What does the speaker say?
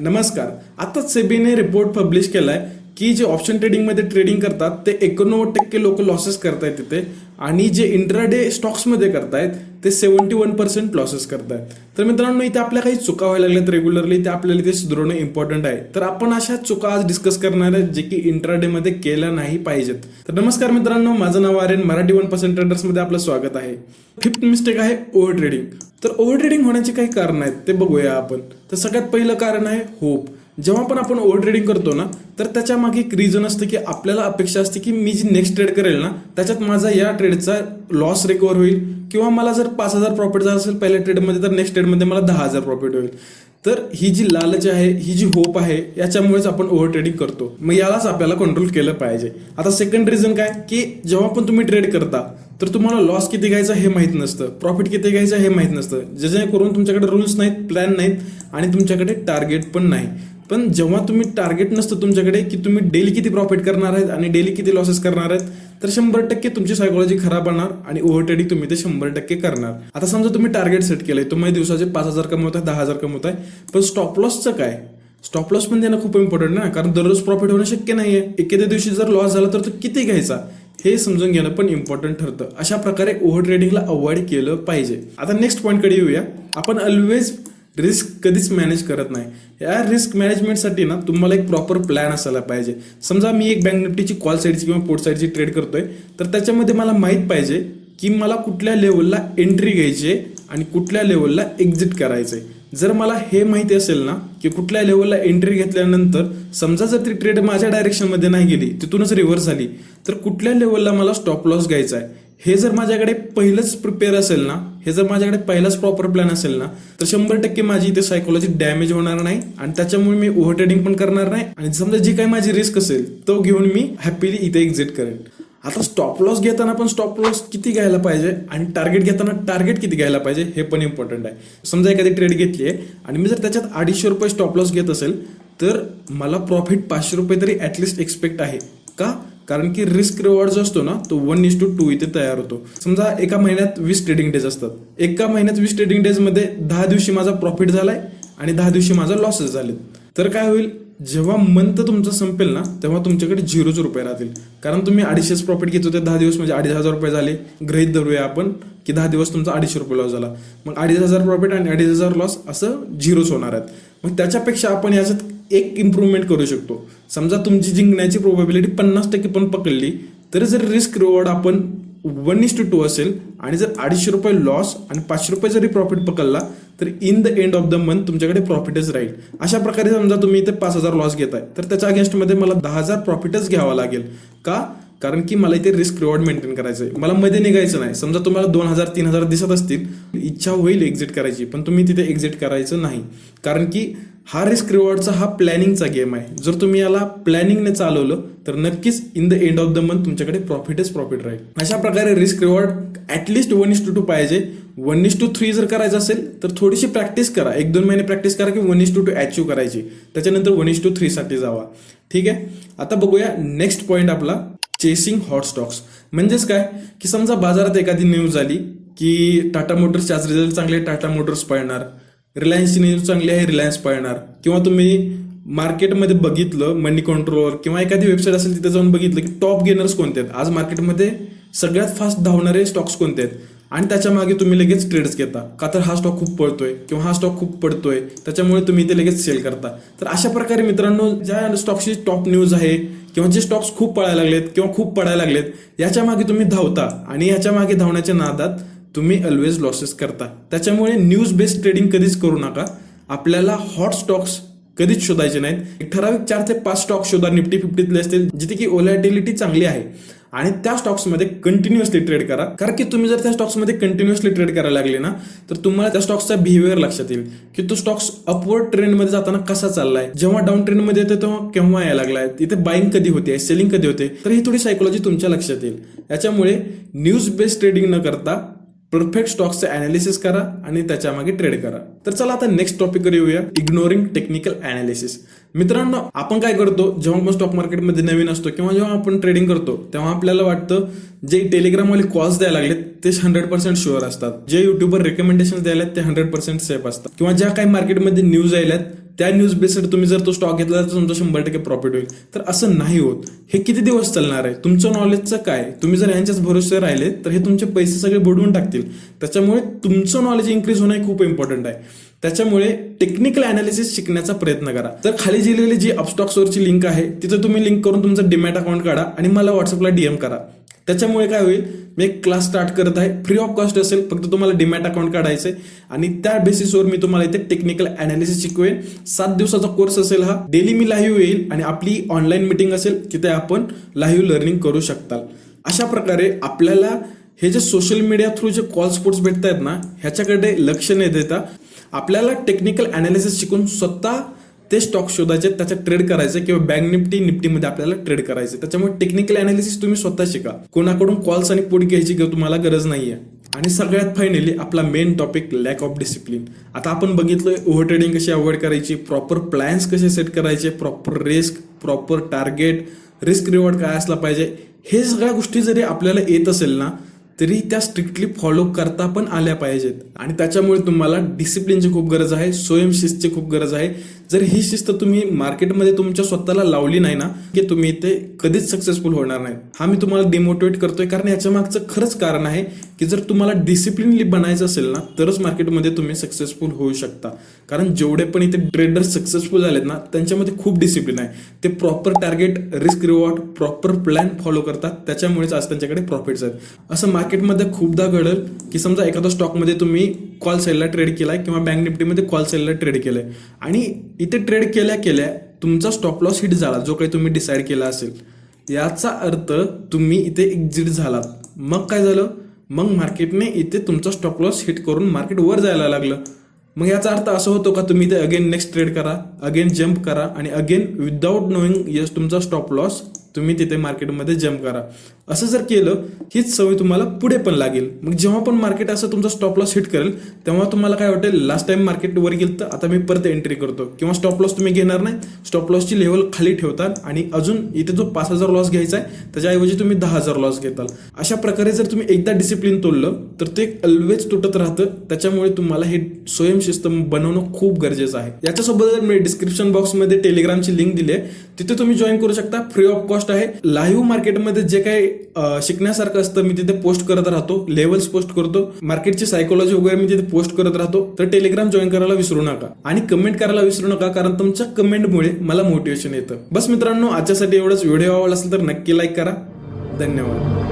नमस्कार. आता सेबीने report publish केलाय की जे ऑप्शन ट्रेडिंगमध्ये ट्रेडिंग करतात ते एकोणनव्वद टक्के लोक लॉसेस करतायत तिथे आणि जे इंट्राडे स्टॉक्समध्ये करतायत ते सेव्हन्टी वन पर्सेंट लॉसेस करतायत. तर मित्रांनो इथे आपल्या काही चुका व्हायला लागल्यात रेग्युलरली ते आपल्याला इथे सुधारणं इम्पॉर्टंट आहे. तर आपण अशा चुका आज डिस्कस करणार आहेत जे की इंट्राडेमध्ये केल्या नाही पाहिजेत. तर नमस्कार मित्रांनो माझं नाव आर्यन मराठी वन पर्सेंट ट्रेडर्समध्ये आपलं स्वागत आहे. फिफ्थ मिस्टेक आहे ओव्हर ट्रेडिंग तर ओव्हर ट्रेडिंग होण्याचे काही कारण आहेत ते बघूया आपण. तर सगळ्यात पहिलं कारण आहे होप जेव्हा पण आपण ओव्हर ट्रेडिंग करतो ना तर त्याच्यामागे एक रिझन असतं की आपल्याला अपेक्षा असते की मी जी नेक्स्ट ट्रेड करेल ना त्याच्यात माझा या ट्रेडचा लॉस रिकवर होईल. किंवा मला जर पाच हजार प्रॉफिट झाला असेल पहिल्या ट्रेडमध्ये तर नेक्स्ट ट्रेडमध्ये मला दहा हजार प्रॉफिट होईल. तर ही जी लालच आहे ही जी होप आहे याच्यामुळेच आपण ओव्हर ट्रेडिंग करतो. मग यालाच आपल्याला कंट्रोल केलं पाहिजे. आता सेकंड रिझन काय? की जेव्हा पण तुम्ही ट्रेड करता तर तुम्हाला लॉस किती घ्यायचा हे माहीत नसतं. प्रॉफिट किती घ्यायचं हे माहीत नसतं. जेणेकरून तुमच्याकडे रूल्स नाहीत प्लॅन नाहीत आणि तुमच्याकडे टार्गेट पण नाही. पण जेव्हा तुम्ही टार्गेट नसतं तुमच्याकडे की तुम्ही डेली किती प्रॉफिट करणार आहेत आणि डेली किती लॉसेस करणार आहेत तर शंभर टक्के तुमची सायकोलॉजी खराब होणार आणि ओव्हर ट्रेडिंग तुम्ही ते शंभर टक्के करणार. आता समजा तुम्ही टार्गेट सेट केलंय तुम्ही दिवसाचे पाच हजार कमवत आहे दहा हजार कमवत आहे पण स्टॉप लॉसचं काय? स्टॉप लॉस पण देणं खूप इम्पॉर्टंट ना कारण दररोज प्रॉफिट होणं शक्य नाहीये. एखाद्या दिवशी जर लॉस झाला तर तो किती घ्यायचा? हे समजून घेणं पण इम्पॉर्टंट ठरतं. अशा प्रकारे ओव्हर ट्रेडिंगला अवॉइड केलं पाहिजे. आता नेक्स्ट पॉईंटकडे येऊया. आपण ऑलवेज रिस्क कधीच मॅनेज करत नाही. या रिस्क मॅनेजमेंटसाठी ना तुम्हाला एक प्रॉपर प्लॅन असायला पाहिजे. समजा मी एक बँक निफ्टीची कॉल साईडची किंवा पोर्ट साईडची ट्रेड करतोय तर त्याच्यामध्ये मला माहीत पाहिजे की मला कुठल्या लेवलला एंट्री घ्यायची आहे आणि कुठल्या लेवलला एक्झिट करायचं आहे जर मला हे माहिती असेल ना की कुठल्या लेवलला एंट्री घेतल्यानंतर समजा जर ती ट्रेड माझ्या डायरेक्शनमध्ये नाही गेली तिथूनच रिव्हर्स झाली तर कुठल्या लेवलला मला स्टॉप लॉस घ्यायचा आहे? हे जर माझ्याकडे पहिलंच प्रिपेअर असेल ना हे जर माझ्याकडे पहिलाच प्रॉपर प्लॅन असेल ना तर शंभर टक्के माझी इथे सायकोलॉजी डॅमेज होणार नाही आणि त्याच्यामुळे मी ओव्हर ट्रेडिंग पण करणार नाही. आणि समजा जी काही माझी रिस्क असेल तो घेऊन मी हॅपीली इथे एक्झिट करेन. आता स्टॉप लॉस घेताना पण स्टॉप लॉस किती घ्यायला पाहिजे आणि टार्गेट घेताना टार्गेट किती घ्यायला पाहिजे हे पण इम्पॉर्टंट आहे. समजा एखादी ट्रेड घेतली आहे आणि मी जर त्याच्यात अडीचशे रुपये स्टॉप लॉस घेत असेल तर मला प्रॉफिट पाचशे रुपये तरी ॲटलिस्ट एक्सपेक्ट आहे. का? कारण की रिस्क रिवॉर्ड जो असतो ना तो वन इज टू टू इथे तयार होतो. समजा एका महिन्यात वीस ट्रेडिंग डेज असतात. एका महिन्यात वीस ट्रेडिंग डेजमध्ये दहा दिवशी माझा प्रॉफिट झालाय आणि दहा दिवशी माझा लॉसेस झाले तर काय होईल? जेव्हा मंथ तुमचं संपेल ना तेव्हा तुमच्याकडे झिरोच रुपये राहतील. कारण तुम्ही अडीचशेच प्रॉफिट घेत होते दहा दिवस म्हणजे अडीच हजार रुपये झाले. गृहित धरूया आपण की दहा दिवस तुमचा अडीचशे रुपये लॉस झाला. मग अडीच हजार प्रॉफिट आणि अडीच हजार लॉस असं झिरोच होणार आहेत. मग त्याच्यापेक्षा आपण याच्यात एक इम्प्रूव्हमेंट करू शकतो. समजा तुमची जिंकण्याची प्रोबॅबिलिटी पन्नास टक्के पण पकडली तरी जर रिस्क रिवॉर्ड आपण वन इस टू टू असेल आणि जर अडीचशे रुपये लॉस आणि पाचशे रुपये जरी प्रॉफिट पकडला तर in the end of the month तुमच्याकडे प्रॉफिटच राहील. अशा प्रकारे समजा तुम्ही इथे पाच हजार लॉस घेताय तर त्याच्या अगेन्स्टमध्ये मला दहा हजार प्रॉफिटच घ्यावा लागेल. का? कारण की मला इथे रिस्क रिवॉर्ड मेंटेन करायचं आहे मला मध्ये निघायचं नाही. समजा तुम्हाला दोन हजार तीन हजार दिसत असतील इच्छा होईल एक्झिट करायची पण तुम्ही तिथे एक्झिट करायचं नाही. कारण की हा रिस्क रिवॉर्डचा हा प्लॅनिंगचा गेम आहे. जर तुम्ही याला प्लॅनिंगने चालवलं तर नक्कीच in the end of the month तुमच्याकडे प्रॉफिटच प्रॉफिट राहील. अशा प्रकारे risk reward at least one is to two पाहिजे. One is to two three करायचं असेल तर थोडीशी प्रॅक्टिस करा. एक दोन महिने प्रॅक्टिस करा की one is to two achieve करायची. त्याच्यानंतर वन इस टू थ्री साठी जावा. ठीक आहे? आता बघूया नेक्स्ट पॉईंट आपला चेसिंग हॉट स्टॉक्स म्हणजेच काय? की समजा बाजारात एखादी न्यूज आली की टाटा मोटर्सचे आज रिझल्ट चांगले टाटा मोटर्स पळणार. रिलायन्सची न्यूज चांगली आहे रिलायन्स पळणार किंवा तुम्ही मार्केटमध्ये बघितलं मनी कंट्रोलवर किंवा एखादी वेबसाईट असेल तिथे जाऊन बघितलं की टॉप गेनर्स कोणते आहेत? आज मार्केटमध्ये सगळ्यात फास्ट धावणारे स्टॉक्स कोणते आहेत? आणि त्याच्यामागे तुम्ही लगेच ट्रेड्स घेता. का तर हा स्टॉक खूप पळतोय किंवा हा स्टॉक खूप पडतोय त्याच्यामुळे तुम्ही ते लगेच सेल करता. तर अशा प्रकारे मित्रांनो ज्या स्टॉक्सची टॉप न्यूज आहे किंवा जे स्टॉक्स खूप पळायला लागलेत किंवा खूप पडायला लागलेत याच्या मागे तुम्ही धावता. आणि याच्या मागे धावण्याच्या नादात तुम्ही ऑलवेज लॉसेस करता. त्याच्यामुळे न्यूज बेस्ड ट्रेडिंग कधीच करू नका. आपल्याला हॉट स्टॉक्स कधीच शोधायचे नाहीत. एक ठराविक चार ते पाच स्टॉक शोधा. निफ्टी फिफ्टीतले असतील. जिथे की ओलॅटिलिटी चांगली आहे. आणि त्या स्टॉक्समध्ये कंटिन्युअसली ट्रेड करा. कारण की तुम्ही जर त्या स्टॉक्समध्ये कंटिन्युअसली ट्रेड करायला लागले ना तर तुम्हाला त्या स्टॉक्सचा बिहेवियर लक्षात येईल. की तो स्टॉक्स अपवर्ड ट्रेंडमध्ये जाताना कसा चाललाय? जेव्हा डाऊन ट्रेंडमध्ये येतो तेव्हा केव्हा यायला लागलाय? तिथे बाईंग कधी होते? सेलिंग कधी होते? तर ही थोडी सायकोलॉजी तुमच्या लक्षात येईल. याच्यामुळे न्यूज बेस्ड ट्रेडिंग न करता परफेक्ट स्टॉक्सचं अनालिसिस करा आणि त्याच्यामागे ट्रेड करा. तर चला आता नेक्स्ट टॉपिकवर येऊया इग्नोरिंग टेक्निकल अनालिसिस मित्रांनो आपण काय करतो जेव्हा आपण स्टॉक मार्केटमध्ये नवीन असतो किंवा जेव्हा आपण ट्रेडिंग करतो तेव्हा आपल्याला वाटतं जे टेलिग्रामवाले कॉल्स द्यायला लागलेत ते हंड्रेड पर्सेंट शुअर असतात. जे युट्यूबवर रेकमेंडेशन द्यायला ते हंड्रेड पर्सेंट सेफ असतात. किंवा ज्या काही मार्केटमध्ये न्यूज आल्यात त्या न्यूज बेस्ड तुम्ही जर तो स्टॉक घेतला तर तुमचं शंभर टक्के प्रॉफिट होईल. तर असं नाही होत. हे किती दिवस चालणार आहे? तुमचं नॉलेजचं काय? तुम्ही जर यांच्याच भरोसे राहिले तर हे तुमचे पैसे सगळे बुडवून टाकतील. त्याच्यामुळे तुमचं नॉलेज इन्क्रीज होणं हे खूप इम्पॉर्टंट आहे. त्याच्यामुळे टेक्निकल अनालिसिस शिकण्याचा प्रयत्न करा. तर खाली दिलेली जी अपस्टॉक्सवरची लिंक आहे तिथं तुम्ही लिंक करून तुमचं डीमॅट अकाउंट काढा आणि मला व्हॉट्सअपला डीएम करा. त्याच्यामुळे काय होईल? मी एक क्लास स्टार्ट करत आहे. फ्री ऑफ कॉस्ट असेल फक्त तुम्हाला डिमॅट अकाउंट काढायचं आणि त्या बेसिसवर मी तुम्हाला इथे टेक्निकल अनालिसिस शिकवेन. सात दिवसाचा कोर्स असेल हा. डेली मी लाईव्ह येईल आणि आपली ऑनलाईन मिटिंग असेल तिथे आपण लाईव्ह लर्निंग करू शकता अशा प्रकारे आपल्याला हे जे सोशल मीडिया थ्रू जे कॉल स्पोर्ट्स भेटत आहेत ना ह्याच्याकडे लक्ष न देता. आपल्याला टेक्निकल अनालिसिस शिकून स्वतः ते स्टॉक शोधायचे त्याचा ट्रेड करायचे किंवा बँक निफ्टी निफ्टीमध्ये आपल्याला ट्रेड करायचे. त्याच्यामुळे टेक्निकल अनालिसिस तुम्ही स्वतः शिका. कोणाकडून कॉल्स आणि पुढे घ्यायची किंवा तुम्हाला गरज नाहीये. आणि सगळ्यात फायनली आपला main topic lack of discipline आता आपण बघितलोय ओव्हर ट्रेडिंग कशी अवॉइड करायची प्रॉपर प्लॅन्स कसे सेट करायचे proper risk proper target risk reward काय असला पाहिजे हे सगळ्या गोष्टी जरी आपल्याला येत असेल ना तरी त्या स्ट्रिक्टली फॉलो करता पण आल्या पाहिजेत. आणि त्याच्यामुळे तुम्हाला डिसिप्लिनची खूप गरज आहे स्वयंशिस्तची खूप गरज आहे. जर ही शिस्त तुम्ही मार्केटमध्ये तुमच्या स्वतःला लावली नाही ना की तुम्ही इथे कधीच सक्सेसफुल होणार नाही. हा मी तुम्हाला डिमोटिवेट करतोय कारण याच्या मागचं खरंच कारण आहे की जर तुम्हाला डिसिप्लिनली बनायचं असेल ना तरच मार्केटमध्ये तुम्ही सक्सेसफुल होऊ शकता. कारण जेवढे पण इथे ट्रेडर सक्सेसफुल झालेत ना त्यांच्यामध्ये खूप डिसिप्लिन आहे. ते proper target risk reward proper plan follow करतात. त्याच्यामुळेच आज त्यांच्याकडे प्रॉफिट्स आहेत. असं मार्केटमध्ये खूपदा घडेल की समजा एखाद्या स्टॉकमध्ये तुम्ही कॉल सेलला ट्रेड केलाय किंवा बँक निफ्टीमध्ये कॉल सेलला ट्रेड केलाय. आणि इथे ट्रेड केल्या केल्या तुमचा स्टॉप लॉस हिट झाला जो काही तुम्ही डिसाईड केला असेल. याचा अर्थ तुम्ही इथे एक्झिट झालात. मग काय झालं? मग मार्केटने इथे तुमचा स्टॉप लॉस हिट करून मार्केट वर जायला लागलं. मग याचा अर्थ असं होतो का? तुम्ही इथे अगेन नेक्स्ट ट्रेड करा अगेन जम्प करा आणि अगेन विदाऊट नोईंग यस तुमचा स्टॉप लॉस तुम्ही तिथे मार्केटमध्ये जम्प करा. असं जर केलं हीच सवय तुम्हाला पुढे पण लागेल. मग जेव्हा पण मार्केट असं तुमचा स्टॉप लॉस हिट करेल तेव्हा तुम्हाला काय वाटेल लास्ट टाइम मार्केट वर गेलं तर आता मी परत एंट्री करतो. किंवा स्टॉप लॉस तुम्ही घेणार नाही. स्टॉप लॉसची लेवल खाली ठेवतात आणि अजून इथे जो पाच हजार लॉस घ्यायचा आहे त्याच्याऐवजी तुम्ही दहा हजार लॉस घेताल. अशा प्रकारे जर तुम्ही एकदा डिसिप्लिन तोडलं तर ते ऑलवेज तुटत राहतं. त्याच्यामुळे तुम्हाला हे स्वयंशिस्त बनवणं खूप गरजेचं आहे. याच्यासोबत मी डिस्क्रिप्शन बॉक्समध्ये टेलिग्रामची लिंक दिली आहे तिथे तुम्ही जॉईन करू शकता. फ्री ऑफ कॉस्ट आहे लाईव्ह मार्केटमध्ये जे काही शिकण्यासारखं असतं मी तिथे पोस्ट करत राहतो लेवल्स पोस्ट करतो. मार्केटची सायकोलॉजी वगैरे मी तिथे पोस्ट करत राहतो. तर टेलिग्राम जॉईन करायला विसरू नका आणि कमेंट करायला विसरू नका कारण तुमच्या कमेंटमुळे मला मोटिवेशन येतं. बस मित्रांनो आजच्यासाठी एवढंच. व्हिडिओ आवडला असेल तर नक्की लाईक करा. धन्यवाद.